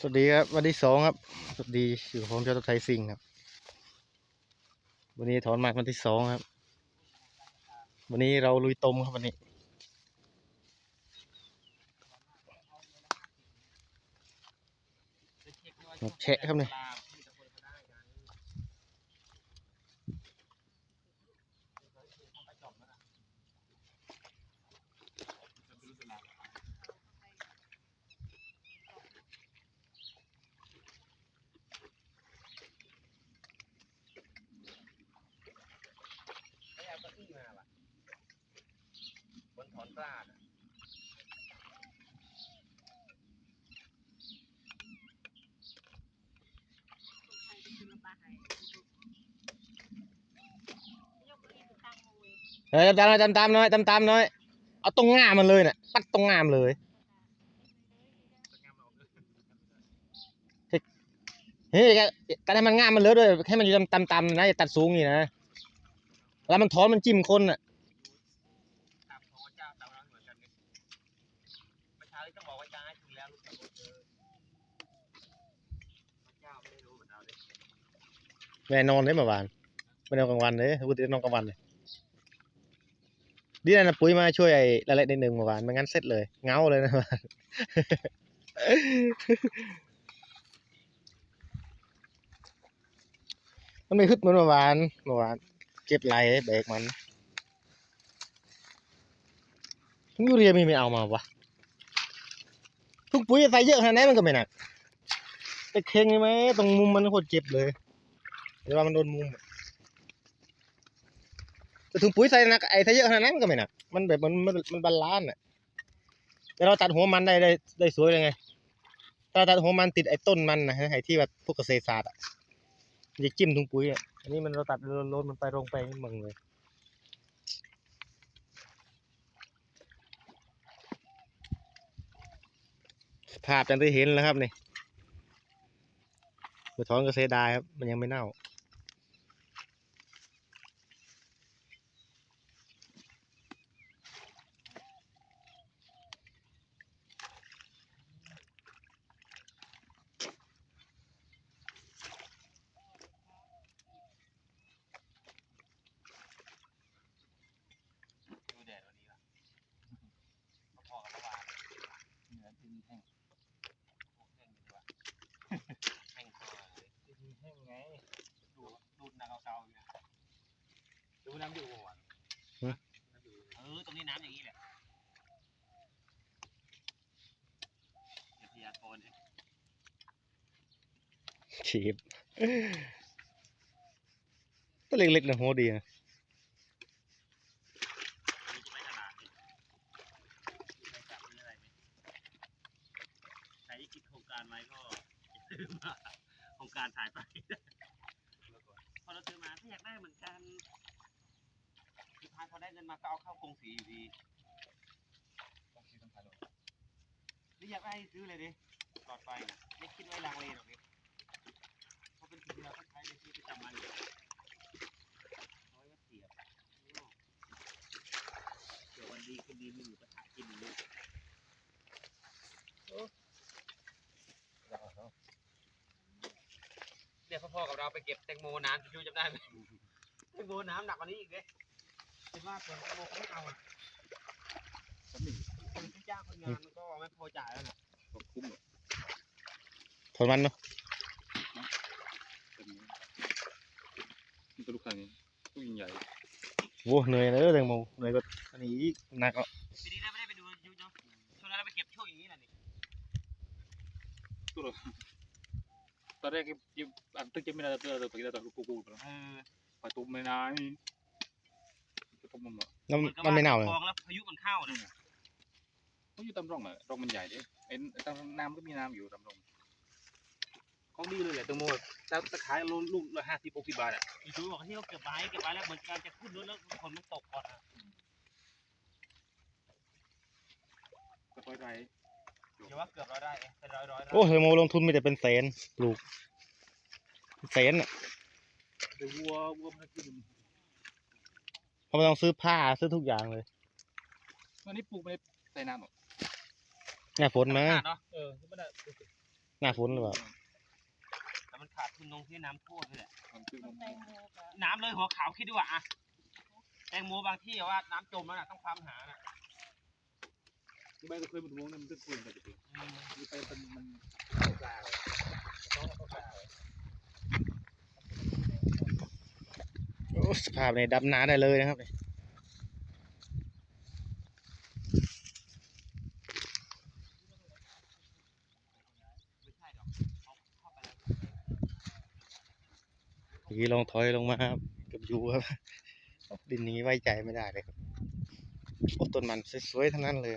สวัสดีครับวันที่สองครับ สวัสดีอยู่กับผมเจ้าไทยซิงครับ วันนี้ถอนหมากวันที่สองครับ วันนี้เราลุยต้มครับวันนี้หมกแฉะครับเนี่ย ไม่เอาเก้าอี้มาว่ะบนถอนกล้าน่ะ เฮ้ยตามๆตามตามๆหน้อยตามตามๆหน้อย เอาตรงงามมันเลยน่ะ ปัดตรงงามเลยเฮ้ยการให้มันงามมันเลยด้วยให้มันอยู่ตามตามๆนะอย่าตัดสูงนี่นะแล้วมันถอนมันจิ้มคนน่ะตามของเจ้าตามร้านเหมือนกันไงเมื่อเช้าที่ต้องบอกว่าจะแม่ได้รู้เหมือนเลยแม่นอนได้เมื่อวานไม่ได้นอนกลางวันเลยปกตินอนกลางวันเลย ดีนะปุ๋ยมาช่วยไอ้ละเล็กนิดนึงเมื่อวานไม่งั้นเสร็จเลย เงาเลยนะเมื่อวานมันไม่ฮึดเหมือนเมื่อวานเมื่อวาน เก็บไหลเบรกมันทุกยูเรียมีไม่เอามาวะทุกปุ๋ยใส่เยอะขนาดไหนมันก็ไม่หนักแต่เค็งใช่ไหมตรงมุมมันโคตรเจ็บเลยเวลามันโดนมุมอะ ถุงปุ๋ยใส่หนักไอ้ใส่เยอะขนาดนั้นมันก็ไม่หนักมันแบบมันมันมันบาลานซ์อะแต่เราตัดหัวมันได้ได้ได้สวยเลยไงถ้าตัดหัวมันติดไอ้ต้นมันนะฮะไอ้ที่แบบพวกเกษตรศาสตร์อะจะจิ้มถุงปุ๋ยอะอันนี้มันเราตัดโลนมันไปลงไปมึงเลยภาพจังที่เห็นแล้วครับนี่เมื่อถอนก็เสียดายครับ มันยังไม่เน่า ดูแดดวันนี้ล่ะพอๆกับเมื่อวานเหนือดินแห้งพวกแห้งดีกว่าแห้งคอเลยดินแห้งไงดูดูดน้ำเก่าๆอยู่นะ ดูน้ำอยู่หัวหือเออตรงนี้น้ำอย่างนี้แหละเดี๋ยวพยากรณ์ให้ฉีบตัวเล็กๆนะโหดีนะนี่จะไปตลาดนี่ไปจับนี่อะไรไหมใครที่คิดโครงการไว้ก็อย่าลืมว่าโครงการถ่ายไปพอเราซื้อมาก็อยากได้เหมือนกันสุด ท้ายพอได้เงินมาก็เอาเข้ากรงสีอยู่ดีกรงสีสำคัญเลยนี่อยากได้ซื้อเลยดิหลอดไฟนะไม่คิดไว้ลังเลหรอกนี่เพราะเป็นสิ่งที่เราต้องใช้ในชีวิตประจำวันอยู่เอาไว้มาเสียบเดี๋ยววันดีคืนดีมีหมูกระทะกินอยู่นี่เนี่ยพ่อๆกับเราไปเก็บแตงโมน้ำจะช่วยจำได้ไหมแตงโมน้ำหนักกว่านี้อีกเลย คิดว่าเปลือกแตงโมเขาไม่เอาอะคนที่จ้างคนงานมันก็ไม่พอจ่ายแล้วนะคุ้มเหรอถอนมันเนาะเป็นนี่ตัวลูกค้านี่ลูกใหญ่โว้เหนื่อยเลยแตงโมเหนื่อยก็อันนี้อีกหนักอะปีนี้เราไม่ได้ไปดูยูเนาะช่วงนั้นเราไปเก็บช่วงอย่างนี้แหละนี่ตัวละตอนแรกยังอันตึกยังไม่ได้ตัวเราตัวเราตัวกูกูไปแล้วเออไปตุ้มไม่นาน จะตุ้มมันเหรอแล้วมันไม่เน่าเลยคลองแล้วพายุมันเข้าเนี่ยเขาอยู่ตามร่องอะร่องมันใหญ่ดิเอ็นตามน้ำก็มีน้ำอยู่ตามร่องของดีเลยแหละแตงโมแต่ตะขายโลลูกละห้าสิบหกสิบบาทอะยูบอกที่เขาเก็บไว้เก็บไว้แล้วเหมือนกันจะขึ้นรถแล้วฝนมันตกก่อนอะก็ต้อยไรเดี๋ยวว่าเกือบเราได้เองเป็นร้อยร้อยโอ้แตงโมลงทุนมีแต่เป็นแสนปลูกแสนอะเดี๋ยววัววัวมันกิน เพราะมันต้องซื้อผ้าซื้อทุกอย่างเลยวันนี้ปลูกไม่ใส่น้ำหรอกหน้าฝนมาเนาะเออไม่ได้หน้าฝนหรือเปล่าแต่มันขาดทุนตรงที่น้ำท่วมนี่แหละมันคือมันแตงโมกับน้ำเลยหัวขาวคิดดูว่าอะแตงโมบางที่อะว่าน้ำจมแล้วน่ะต้องความหาน่ะที่บ้านก็เคยมันวงนั้นมันก็คุยกันจริงอืมๆนี่ไปเป็นมันกลางโอ้ สภาพในดำนาได้เลยนะครับไม่ใช่หรอกเล้วเมื่อกี้ลองถอยลงมาครับกับยูครับดินนี้ไว้ใจไม่ได้เลยครับโอ้ต้นมันสวยๆทั้งนั้นเลย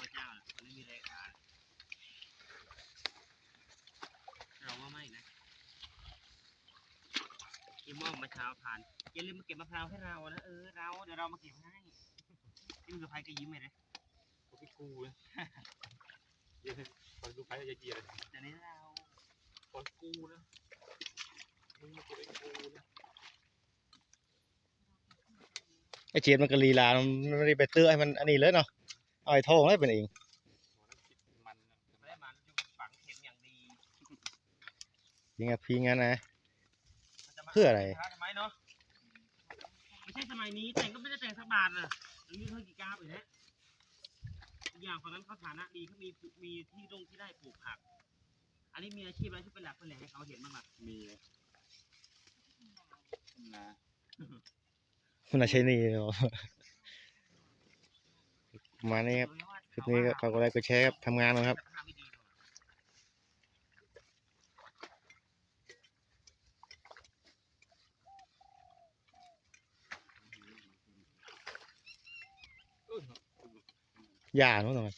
พระเจ้าน่ะมันไม่มีแรงขาดเราว่าไม่นะอี มอมมาเช้าผ่านอย่าลืมมาเก็บมะพร้าวให้เรานะเออเราเดี๋ยวเรามาเก็บให้ยิ้มกับใครก็ยิ้มเลยนะพี่กูนะเดี๋ยวตอนดูไปจะเยียร์เดี๋ยวนี้เราตอนกูนะมึงมาเก็บไอ้กูนะไอเจียนมันก็ลีลา มันไม่ได้ไปเตื้อให้มันอันนี้เลยเนาะเอาไอ้ทองให้เป็นเองยู่ฝังเข็มอย่างดียิงกับพีงั้นนะ มันจะมาเพื่ออะไรทำไมเนาะไม่ใช่สมัยนี้แต่งก็ไม่ได้แต่งสักบาทน่ะหรือมีเท่ากี่ก้าวอีกนะอีกอย่างคนนั้นเขาฐานะดีเขามีมีที่ตรงที่ได้ปลูกผัก อันนี้มีอาชีพอะไรที่เป็นหลักเป็นแหล่งให้เขาเห็นบ้างอะมีนะมันน่าใช่นี่เนาะประมาณนี้ครับคลิปนี้ก็ฝากกดไลค์กดแชร์ครับทำงานนะครับ ยาเนาะหน่อย